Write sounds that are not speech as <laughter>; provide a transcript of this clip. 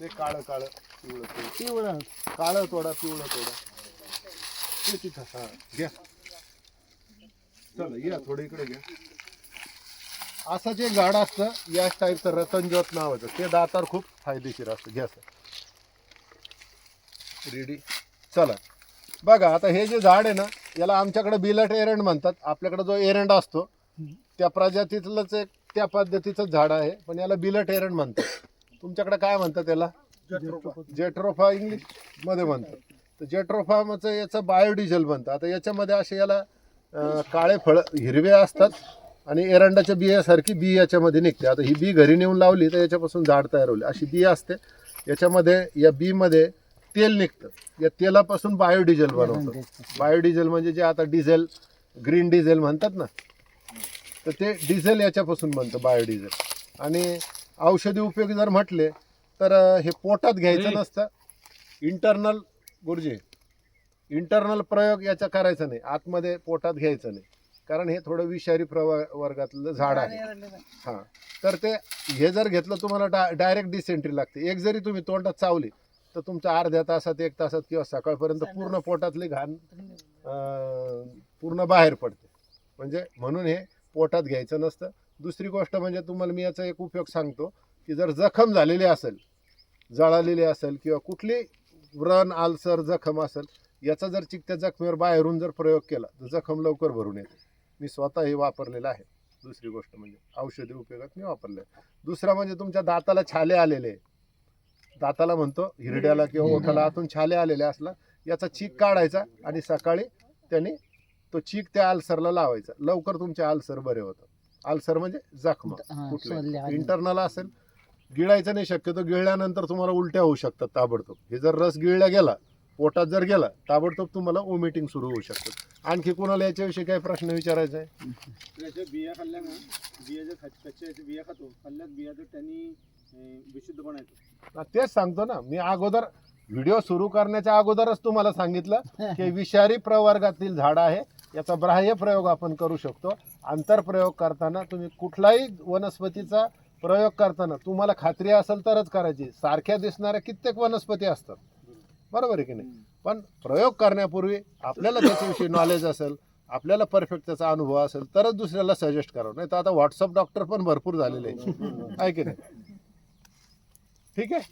ते काळं काळं पिवळं पिवळं पिवळं काळं थोडा पिवळं थोडा ते तिथं हा घ्या. चला या थोडं इकडे घ्या. असं जे झाड असतं या टाईपचं रतनज्योत नावाचं ते दातार खूप फायदेशीर असतं. घ्या सर. रेडी चला. बघा आता हे जे झाड आहे ना याला आमच्याकडे बिलट एरंड म्हणतात. आपल्याकडे जो एरंड असतो त्या प्रजातीतलंच एक त्या पद्धतीचं झाड आहे पण याला बिलट एरंड म्हणतात. तुमच्याकडे काय म्हणतात त्याला जेट्रोफा इंग्लिशमध्ये म्हणतात. तर जेट्रोफाचं याचं बायोडिझेल बनतं. आता याच्यामध्ये असे याला काळे फळ हिरवे असतात आणि एरंडाच्या बियासारखी बी याच्यामध्ये निघते. आता ही बी घरी नेऊन लावली तर याच्यापासून झाड तयार होईल. अशी बी असते. याच्यामध्ये या बीमध्ये तेल निघतं. या तेलापासून बायोडिझेल बनवतं. बायोडिझेल म्हणजे जे आता डिझेल ग्रीन डिझेल म्हणतात ना तर ते डिझेल याच्यापासून बनतं बायोडिझेल. आणि औषधी उपयोग जर म्हटले तर हे पोटात घ्यायचं नसतं. इंटरनल गुरुजी इंटरनल प्रयोग याचा करायचा नाही. आतमध्ये पोटात घ्यायचं नाही. कारण हे थोडं विषारी प्रवा वर्गातलं झाड आहे. हां. तर ते हे जर घेतलं तुम्हाला डा डायरेक्ट डिसेंट्री लागते. एक जरी तुम्ही तोंडात चावली तर तुमच्या अर्ध्या तासात एक तासात किंवा सकाळपर्यंत पूर्ण पोटातली घाण पूर्ण बाहेर पडते. म्हणजे म्हणून हे पोटात घ्यायचं नसतं. दुसरी गोष्ट म्हणजे तुम्हाला मी याचा एक उपयोग सांगतो की जर जखम झालेली असेल जळालेली असेल किंवा कुठली व्रण आलसर जखम असेल याचा जर चिकत्या जखमेवर बाहेरून जर प्रयोग केला तर जखम लवकर भरून येते. मी स्वतः हे वापरलेलं आहे. दुसरी गोष्ट म्हणजे औषधी उपयोगात मी वापरले दुसरा म्हणजे तुमच्या दाताला छाले आलेले. दाताला म्हणतो हिरड्याला किंवा ओठाला आतून छाले आलेले असला याचा चीक काढायचा आणि सकाळी त्याने तो चीक त्या आल्सरला लावायचा. लवकर तुमचे आल्सर बरे होतात. आल्सर म्हणजे जखम हा. इंटरनल असेल गिळायचं नाही शक्यतो गिळल्यानंतर तुम्हाला उलट्या होऊ शकतात ताबडतोब. हे जर रस गिळला गेला पोटात जर गेला ताबडतोब तुम्हाला ओमिटिंग सुरू होऊ शकतं. आणखी कोणाला याच्याविषयी काही प्रश्न विचारायचा आहे? त्याच्या बिया खाल्ल्या ना बिया जे खात कच्च्या याच्या बिया खातो खाल्ल्यात बिया तर त्यांनी अं, विशुद्ध बनायचं ना, तेच सांगतो ना मी अगोदर व्हिडिओ सुरू करण्याच्या अगोदरच तुम्हाला सांगितलं <laughs> की विषारी प्रवर्गातील झाड आहे याचा बाह्य प्रयोग आपण करू शकतो. आंतरप्रयोग करताना तुम्ही कुठलाही वनस्पतीचा प्रयोग करताना तुम्हाला खात्री असेल तरच करायची. सारख्या दिसणाऱ्या कित्येक वनस्पती असतात. बरोबर आहे की नाही? पण प्रयोग करण्यापूर्वी आपल्याला त्याच्याविषयी नॉलेज असेल आपल्याला परफेक्ट त्याचा अनुभव असेल तरच दुसऱ्याला सजेस्ट करावं. नाही तर आता व्हॉट्सअप डॉक्टर पण भरपूर झालेले आहे आहे की नाही? ठीक आहे?